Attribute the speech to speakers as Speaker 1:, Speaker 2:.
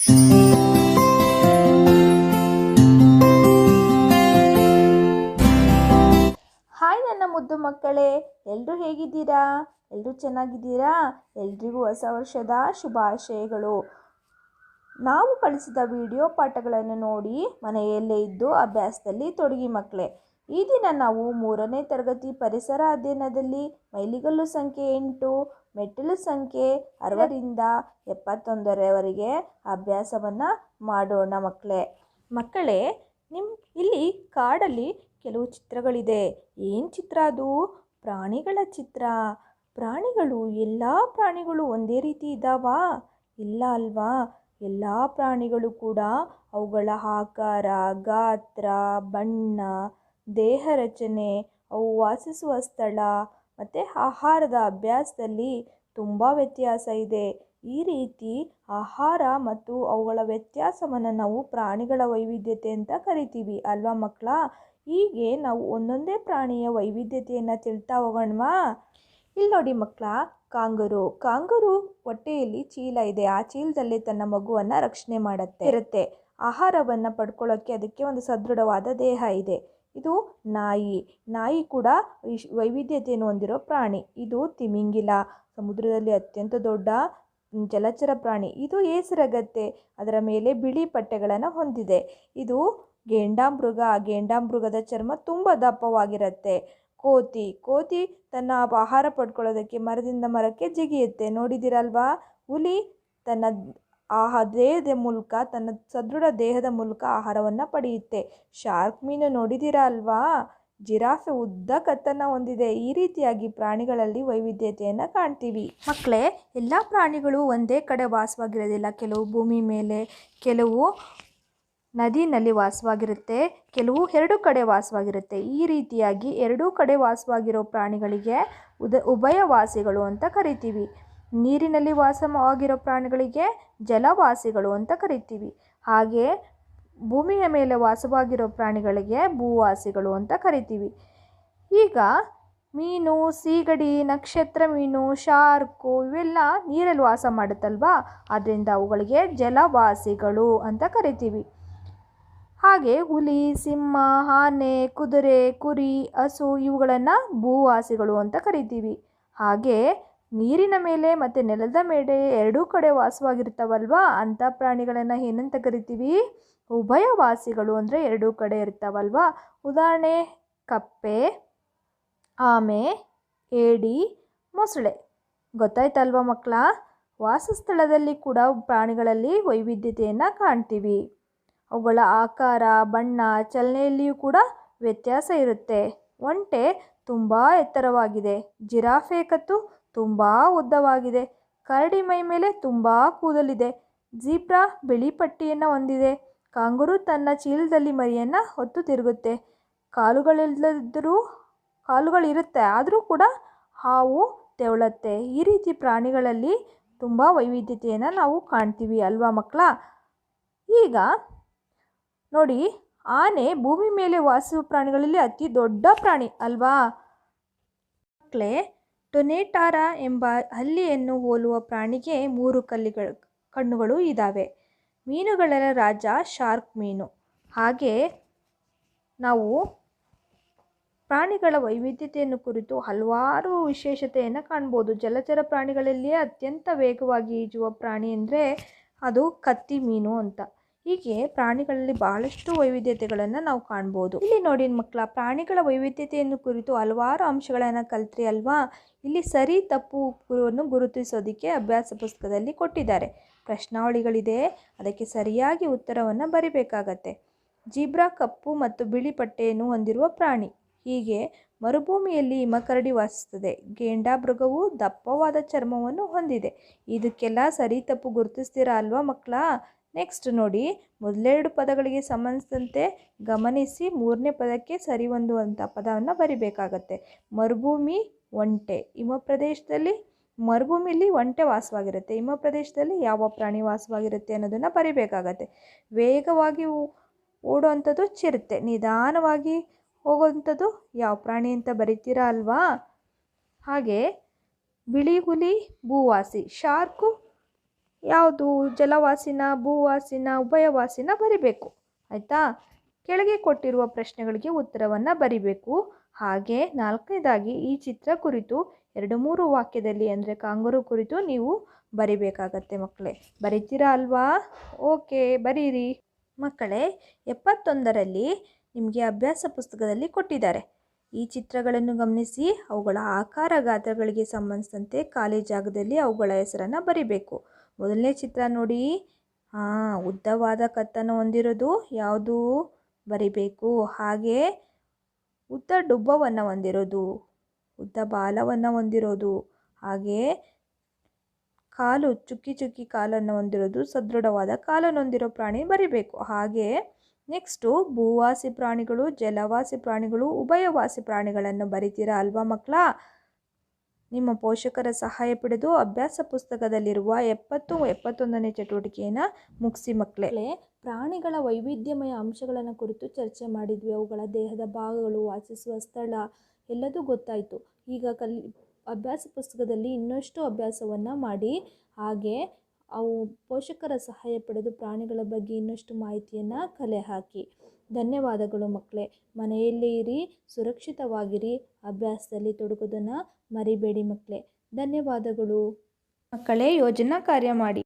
Speaker 1: Hi ನನ್ನ ಮುದ್ದು ಮಕ್ಕಳೇ. ಎಲ್ಲರೂ ಹೇಗಿದ್ದೀರಾ? ಎಲ್ಲರೂ ಚೆನ್ನಾಗಿದ್ದೀರಾ? ಎಲ್ರಿಗೂ ಹೊಸ ವರ್ಷದ ಶುಭಾಶಯಗಳು. ನಾವು ಕಳಿಸಿದ ವಿಡಿಯೋ ಪಾಠಗಳನ್ನು ನೋಡಿ ಮನೆಯಲ್ಲೇ ಇದ್ದು ಅಭ್ಯಾಸದಲ್ಲಿ ತೊಡಗಿ ಮಕ್ಕಳೇ. ಈ ದಿನ ನಾವು ಮೂರನೇ ತರಗತಿ ಪರಿಸರ ಅಧ್ಯಯನದಲ್ಲಿ ಮೈಲಿಗಲ್ಲು ಸಂಖ್ಯೆ ಎಂಟು, ಮೆಟ್ಟಿಲು ಸಂಖ್ಯೆ ಅರವರಿಂದ ಎಪ್ಪತ್ತೊಂದರವರೆಗೆ ಅಭ್ಯಾಸವನ್ನು ಮಾಡೋಣ ಮಕ್ಕಳೇ. ಮಕ್ಕಳೇ ನಿಮ್ಮ ಇಲ್ಲಿ ಕಾಡಲ್ಲಿ ಕೆಲವು ಚಿತ್ರಗಳಿದೆ. ಏನು ಚಿತ್ರ ಅದು? ಪ್ರಾಣಿಗಳ ಚಿತ್ರ. ಪ್ರಾಣಿಗಳು, ಎಲ್ಲ ಪ್ರಾಣಿಗಳು ಒಂದೇ ರೀತಿ ಇದ್ದಾವಾ ಇಲ್ಲ ಅಲ್ವಾ? ಎಲ್ಲ ಪ್ರಾಣಿಗಳು ಕೂಡ ಅವುಗಳ ಆಕಾರ, ಗಾತ್ರ, ಬಣ್ಣ ದೇಹ ರಚನೆ ಅವು ವಾಸಿಸುವ ಸ್ಥಳ ಮತ್ತು ಆಹಾರದ ಅಭ್ಯಾಸದಲ್ಲಿ ತುಂಬ ವ್ಯತ್ಯಾಸ ಇದೆ. ಈ ರೀತಿ ಆಹಾರ ಮತ್ತು ಅವುಗಳ ವ್ಯತ್ಯಾಸವನ್ನು ನಾವು ಪ್ರಾಣಿಗಳ ವೈವಿಧ್ಯತೆ ಅಂತ ಕರಿತೀವಿ ಅಲ್ವಾ ಮಕ್ಕಳ? ಹೀಗೆ ನಾವು ಒಂದೊಂದೇ ಪ್ರಾಣಿಯ ವೈವಿಧ್ಯತೆಯನ್ನು ತಿಳ್ತಾ ಹೋಗೋಣವಾ? ಇಲ್ಲಿ ನೋಡಿ ಮಕ್ಕಳ, ಕಾಂಗರು. ಕಾಂಗರು ಹೊಟ್ಟೆಯಲ್ಲಿ ಚೀಲ ಇದೆ. ಆ ಚೀಲದಲ್ಲಿ ತನ್ನ ಮಗುವನ್ನು ರಕ್ಷಣೆ ಮಾಡುತ್ತೆ. ಇರುತ್ತೆ. ಆಹಾರವನ್ನು ಪಡ್ಕೊಳ್ಳೋಕ್ಕೆ ಅದಕ್ಕೆ ಒಂದು ಸದೃಢವಾದ ದೇಹ ಇದೆ. ಇದು ನಾಯಿ. ನಾಯಿ ಕೂಡ ವಿಶ್ ವೈವಿಧ್ಯತೆಯನ್ನು ಹೊಂದಿರೋ ಪ್ರಾಣಿ. ಇದು ತಿಮಿಂಗಿಲ, ಸಮುದ್ರದಲ್ಲಿ ಅತ್ಯಂತ ದೊಡ್ಡ ಜಲಚರ ಪ್ರಾಣಿ. ಇದು ಏಸರಗತ್ತೆ ಅದರ ಮೇಲೆ ಬಿಳಿ ಪಟ್ಟೆಗಳನ್ನು ಹೊಂದಿದೆ. ಇದು ಗೇಂಡಾಮೃಗ. ಗೇಂಡಾಮೃಗದ ಚರ್ಮ ತುಂಬ ದಪ್ಪವಾಗಿರುತ್ತೆ. ಕೋತಿ. ಕೋತಿ ತನ್ನ ಆಹಾರ ಪಡ್ಕೊಳ್ಳೋದಕ್ಕೆ ಮರದಿಂದ ಮರಕ್ಕೆ ಜಿಗಿಯುತ್ತೆ. ನೋಡಿದಿರಲ್ವಾ? ಹುಲಿ ತನ್ನ ಆಹ ದೇಹದ ಮೂಲಕ ತನ್ನ ಸದೃಢ ದೇಹದ ಮೂಲಕ ಆಹಾರವನ್ನು ಪಡೆಯುತ್ತೆ. ಶಾರ್ಕ್ ಮೀನು ನೋಡಿದ್ದೀರಾ ಅಲ್ವಾ? ಜಿರಾಫೆ ಉದ್ದ ಕತ್ತನ್ನು ಹೊಂದಿದೆ. ಈ ರೀತಿಯಾಗಿ ಪ್ರಾಣಿಗಳಲ್ಲಿ ವೈವಿಧ್ಯತೆಯನ್ನು ಕಾಣ್ತೀವಿ. ಮಕ್ಕಳೇ ಎಲ್ಲ ಪ್ರಾಣಿಗಳು ಒಂದೇ ಕಡೆ ವಾಸವಾಗಿರೋದಿಲ್ಲ. ಕೆಲವು ಭೂಮಿ ಮೇಲೆ, ಕೆಲವು ನದಿನಲ್ಲಿ ವಾಸವಾಗಿರುತ್ತೆ, ಕೆಲವು ಎರಡು ಕಡೆ ವಾಸವಾಗಿರುತ್ತೆ. ಈ ರೀತಿಯಾಗಿ ಎರಡೂ ಕಡೆ ವಾಸವಾಗಿರೋ ಪ್ರಾಣಿಗಳಿಗೆ ಉದ ಉಭಯವಾಸಿಗಳು ಅಂತ ಕರಿತೀವಿ. ನೀರಿನಲ್ಲಿ ವಾಸವಾಗಿರೋ ಪ್ರಾಣಿಗಳಿಗೆ ಜಲವಾಸಿಗಳು ಅಂತ ಕರಿತೀವಿ. ಹಾಗೆ ಭೂಮಿಯ ಮೇಲೆ ವಾಸವಾಗಿರೋ ಪ್ರಾಣಿಗಳಿಗೆ ಭೂವಾಸಿಗಳು ಅಂತ ಕರಿತೀವಿ. ಈಗ ಮೀನು, ಸೀಗಡಿ, ನಕ್ಷತ್ರ ಮೀನು, ಶಾರ್ಕು ಇವೆಲ್ಲ ನೀರಲ್ಲಿ ವಾಸ ಮಾಡುತ್ತಲ್ವಾ? ಆದ್ದರಿಂದ ಅವುಗಳಿಗೆ ಜಲವಾಸಿಗಳು ಅಂತ ಕರಿತೀವಿ. ಹಾಗೆ ಹುಲಿ, ಸಿಂಹ, ಆನೆ, ಕುದುರೆ, ಕುರಿ, ಹಸು ಇವುಗಳನ್ನು ಭೂವಾಸಿಗಳು ಅಂತ ಕರಿತೀವಿ. ಹಾಗೆ ನೀರಿನ ಮೇಲೆ ಮತ್ತು ನೆಲದ ಮೇಲೆ ಎರಡೂ ಕಡೆ ವಾಸವಾಗಿರ್ತಾವಲ್ವಾ? ಅಂಥ ಪ್ರಾಣಿಗಳನ್ನು ಏನಂತ ಕರಿತೀವಿ? ಉಭಯವಾಸಿಗಳು ಅಂದರೆ ಎರಡೂ ಕಡೆ ಇರ್ತಾವಲ್ವಾ? ಉದಾಹರಣೆ, ಕಪ್ಪೆ, ಆಮೆ, ಏಡಿ, ಮೊಸಳೆ. ಗೊತ್ತಾಯ್ತಲ್ವ ಮಕ್ಕಳ? ವಾಸಸ್ಥಳದಲ್ಲಿ ಕೂಡ ಪ್ರಾಣಿಗಳಲ್ಲಿ ವೈವಿಧ್ಯತೆಯನ್ನು ಕಾಣ್ತೀವಿ. ಅವುಗಳ ಆಕಾರ, ಬಣ್ಣ, ಚಲನೆಯಲ್ಲಿಯೂ ಕೂಡ ವ್ಯತ್ಯಾಸ ಇರುತ್ತೆ. ಒಂಟೆ ತುಂಬ ಎತ್ತರವಾಗಿದೆ. ಜಿರಾಫೆ ಕತ್ತು ತುಂಬ ಉದ್ದವಾಗಿದೆ. ಕರಡಿ ಮೈ ಮೇಲೆ ತುಂಬ ಕೂದಲಿದೆ. ಜೀಬ್ರಾ ಬಿಳಿ ಪಟ್ಟಿಯನ್ನು ಹೊಂದಿದೆ. ಕಾಂಗುರು ತನ್ನ ಚೀಲದಲ್ಲಿ ಮರಿಯನ್ನು ಹೊತ್ತು ತಿರುಗುತ್ತೆ. ಕಾಲುಗಳಿಲ್ಲದಿದ್ದರೂ, ಕಾಲುಗಳಿರುತ್ತೆ, ಆದರೂ ಕೂಡ ಹಾವು ತೆವಳತ್ತೆ. ಈ ರೀತಿ ಪ್ರಾಣಿಗಳಲ್ಲಿ ತುಂಬ ವೈವಿಧ್ಯತೆಯನ್ನು ನಾವು ಕಾಣ್ತೀವಿ ಅಲ್ವಾ ಮಕ್ಕಳ? ಈಗ ನೋಡಿ, ಆನೆ ಭೂಮಿ ಮೇಲೆ ವಾಸಿಸುವ ಪ್ರಾಣಿಗಳಲ್ಲಿ ಅತಿ ದೊಡ್ಡ ಪ್ರಾಣಿ ಅಲ್ವಾ? ಮಕ್ಕಳೇ ಟೊನೆಟಾರ ಎಂಬ ಹಲ್ಲಿಯನ್ನು ಹೋಲುವ ಪ್ರಾಣಿಗೆ ಮೂರು ಕಲ್ಲಿಗಳು ಕಣ್ಣುಗಳು ಇದ್ದಾವೆ ಮೀನುಗಳ ರಾಜ ಶಾರ್ಕ್ ಮೀನು. ಹಾಗೆ ನಾವು ಪ್ರಾಣಿಗಳ ವೈವಿಧ್ಯತೆಯನ್ನು ಕುರಿತು ಹಲವಾರು ವಿಶೇಷತೆಯನ್ನು ಕಾಣ್ಬೋದು. ಜಲಚರ ಪ್ರಾಣಿಗಳಲ್ಲಿಯೇ ಅತ್ಯಂತ ವೇಗವಾಗಿ ಈಜುವ ಪ್ರಾಣಿ ಅಂದರೆ ಅದು ಕತ್ತಿ ಮೀನು ಅಂತ. ಹೀಗೆ ಪ್ರಾಣಿಗಳಲ್ಲಿ ಬಹಳಷ್ಟು ವೈವಿಧ್ಯತೆಗಳನ್ನು ನಾವು ಕಾಣ್ಬೋದು. ಇಲ್ಲಿ ನೋಡಿ ಮಕ್ಕಳ ಪ್ರಾಣಿಗಳ ವೈವಿಧ್ಯತೆಯನ್ನು ಕುರಿತು ಹಲವಾರು ಅಂಶಗಳನ್ನು ಕಲ್ತ್ರಿ ಅಲ್ವಾ? ಇಲ್ಲಿ ಸರಿ ತಪ್ಪು ಗುರುವನ್ನು ಗುರುತಿಸೋದಕ್ಕೆ ಅಭ್ಯಾಸ ಪುಸ್ತಕದಲ್ಲಿ ಕೊಟ್ಟಿದ್ದಾರೆ. ಪ್ರಶ್ನಾವಳಿಗಳಿದೆ, ಅದಕ್ಕೆ ಸರಿಯಾಗಿ ಉತ್ತರವನ್ನು ಬರಿಬೇಕಾಗತ್ತೆ. ಜೀಬ್ರಾ ಕಪ್ಪು ಮತ್ತು ಬಿಳಿ ಪಟ್ಟೆಯನ್ನು ಹೊಂದಿರುವ ಪ್ರಾಣಿ. ಹೀಗೆ ಮರುಭೂಮಿಯಲ್ಲಿ ಹಿಮಕರಡಿ ವಾಸಿಸುತ್ತದೆ. ಗೇಂಡಾ ಮೃಗವು ದಪ್ಪವಾದ ಚರ್ಮವನ್ನು ಹೊಂದಿದೆ. ಇದಕ್ಕೆಲ್ಲ ಸರಿ ತಪ್ಪು ಗುರುತಿಸ್ತೀರಾ ಅಲ್ವಾ ಮಕ್ಕಳ ನೆಕ್ಸ್ಟ್ ನೋಡಿ, ಮೊದಲೆರಡು ಪದಗಳಿಗೆ ಸಂಬಂಧಿಸಿದಂತೆ ಗಮನಿಸಿ ಮೂರನೇ ಪದಕ್ಕೆ ಸರಿ ಹೊಂದುವಂಥ ಪದವನ್ನು ಬರಿಬೇಕಾಗತ್ತೆ. ಮರುಭೂಮಿ, ಒಂಟೆ. ಹಿಮ ಪ್ರದೇಶದಲ್ಲಿ ಮರುಭೂಮಿಲಿ ಒಂಟೆ ವಾಸವಾಗಿರುತ್ತೆ. ಹಿಮ ಪ್ರದೇಶದಲ್ಲಿ ಯಾವ ಪ್ರಾಣಿ ವಾಸವಾಗಿರುತ್ತೆ ಅನ್ನೋದನ್ನು ಬರಿಬೇಕಾಗತ್ತೆ. ವೇಗವಾಗಿ ಓಡುವಂಥದ್ದು ಚಿರತೆ. ನಿಧಾನವಾಗಿ ಹೋಗುವಂಥದ್ದು ಯಾವ ಪ್ರಾಣಿ ಅಂತ ಬರಿತೀರಾ ಅಲ್ವಾ? ಹಾಗೆ ಬಿಳಿ ಹುಲಿ, ಭೂವಾಸಿ. ಶಾರ್ಕು ಯಾವುದು ಜಲವಾಸಿನ, ಭೂವಾಸಿನ, ಉಭಯವಾಸಿನ ಬರಿಬೇಕು. ಆಯಿತಾ? ಕೆಳಗೆ ಕೊಟ್ಟಿರುವ ಪ್ರಶ್ನೆಗಳಿಗೆ ಉತ್ತರವನ್ನು ಬರಿಬೇಕು. ಹಾಗೆ ನಾಲ್ಕನೇದಾಗಿ ಈ ಚಿತ್ರ ಕುರಿತು, ಎರಡು ಮೂರು ವಾಕ್ಯದಲ್ಲಿ ಅಂದರೆ ಕಾಂಗರು ಕುರಿತು ನೀವು ಬರಿಬೇಕಾಗತ್ತೆ ಮಕ್ಕಳೇ. ಬರಿತೀರಾ ಅಲ್ವಾ? ಓಕೆ, ಬರೀರಿ. ಮಕ್ಕಳೇ, ಎಪ್ಪತ್ತೊಂದರಲ್ಲಿ ನಿಮಗೆ ಅಭ್ಯಾಸ ಪುಸ್ತಕದಲ್ಲಿ ಕೊಟ್ಟಿದ್ದಾರೆ. ಈ ಚಿತ್ರಗಳನ್ನು ಗಮನಿಸಿ, ಅವುಗಳ ಆಕಾರ ಗಾತ್ರಗಳಿಗೆ ಸಂಬಂಧಿಸಿದಂತೆ ಖಾಲಿ ಜಾಗದಲ್ಲಿ ಅವುಗಳ ಹೆಸರನ್ನು ಬರಿಬೇಕು. ಮೊದಲನೇ ಚಿತ್ರ ನೋಡಿ. ಹಾಂ, ಉದ್ದವಾದ ಕತ್ತನ್ನು ಹೊಂದಿರೋದು ಯಾವುದು? ಬರಿಬೇಕು. ಹಾಗೆ ಉದ್ದ ಡುಬ್ಬವನ್ನು ಹೊಂದಿರೋದು, ಉದ್ದ ಬಾಲವನ್ನು ಹೊಂದಿರೋದು, ಹಾಗೆ ಕಾಲು ಚುಕ್ಕಿ ಚುಕ್ಕಿ ಕಾಲನ್ನು ಹೊಂದಿರೋದು, ಸದೃಢವಾದ ಕಾಲನ್ನು ಹೊಂದಿರೋ ಪ್ರಾಣಿ ಬರಿಬೇಕು. ಹಾಗೆ ನೆಕ್ಸ್ಟು ಭೂವಾಸಿ ಪ್ರಾಣಿಗಳು, ಜಲವಾಸಿ ಪ್ರಾಣಿಗಳು, ಉಭಯವಾಸಿ ಪ್ರಾಣಿಗಳನ್ನು ಬರಿತೀರಾ ಅಲ್ವಾ ಮಕ್ಕಳ? ನಿಮ್ಮ ಪೋಷಕರ ಸಹಾಯ ಪಡೆದು ಅಭ್ಯಾಸ ಪುಸ್ತಕದಲ್ಲಿರುವ ಎಪ್ಪತ್ತು ಎಪ್ಪತ್ತೊಂದನೇ ಚಟುವಟಿಕೆಯನ್ನು ಮುಗಿಸಿ ಮಕ್ಕಳೇ ಪ್ರಾಣಿಗಳ ವೈವಿಧ್ಯಮಯ ಅಂಶಗಳನ್ನು ಕುರಿತು ಚರ್ಚೆ ಮಾಡಿದ್ವಿ. ಅವುಗಳ ದೇಹದ ಭಾಗಗಳು, ವಾಸಿಸುವ ಸ್ಥಳ ಎಲ್ಲದೂ ಗೊತ್ತಾಯಿತು. ಈಗ ಕಲಿ, ಅಭ್ಯಾಸ ಪುಸ್ತಕದಲ್ಲಿ ಇನ್ನಷ್ಟು ಅಭ್ಯಾಸವನ್ನು ಮಾಡಿ. ಹಾಗೆ ಅವು ಪೋಷಕರ ಸಹಾಯ ಪಡೆದು ಪ್ರಾಣಿಗಳ ಬಗ್ಗೆ ಇನ್ನಷ್ಟು ಮಾಹಿತಿಯನ್ನು ಕಲೆ ಹಾಕಿ. ಧನ್ಯವಾದಗಳು ಮಕ್ಕಳೇ. ಮನೆಯಲ್ಲಿ ಇರಿ, ಸುರಕ್ಷಿತವಾಗಿರಿ, ಅಭ್ಯಾಸದಲ್ಲಿ ತೊಡಗೋದನ್ನು ಮರಿಬೇಡಿ ಮಕ್ಕಳೇ. ಧನ್ಯವಾದಗಳು. ಮಕ್ಕಳೇ, ಯೋಜನಾ ಕಾರ್ಯ ಮಾಡಿ.